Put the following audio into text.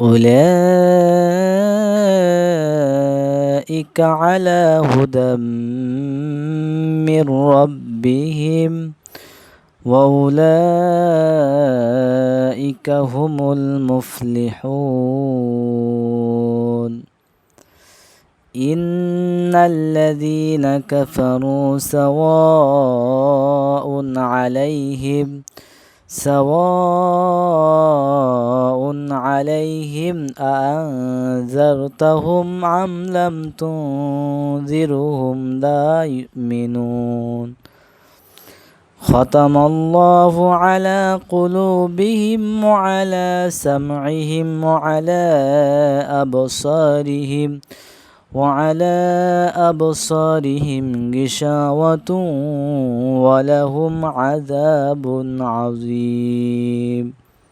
أولئك على هدى من ربهم وأولئك هم المفلحون. إن الذين كفروا سواء عليهم سواء عليهم أأنذرتهم أم لم تنذرهم؟ لا يؤمنون. ختم الله على قلوبهم وعلى سمعهم وعلى أبصارهم وعلى أبصارهم غشاوة ولهم عذاب عظيم.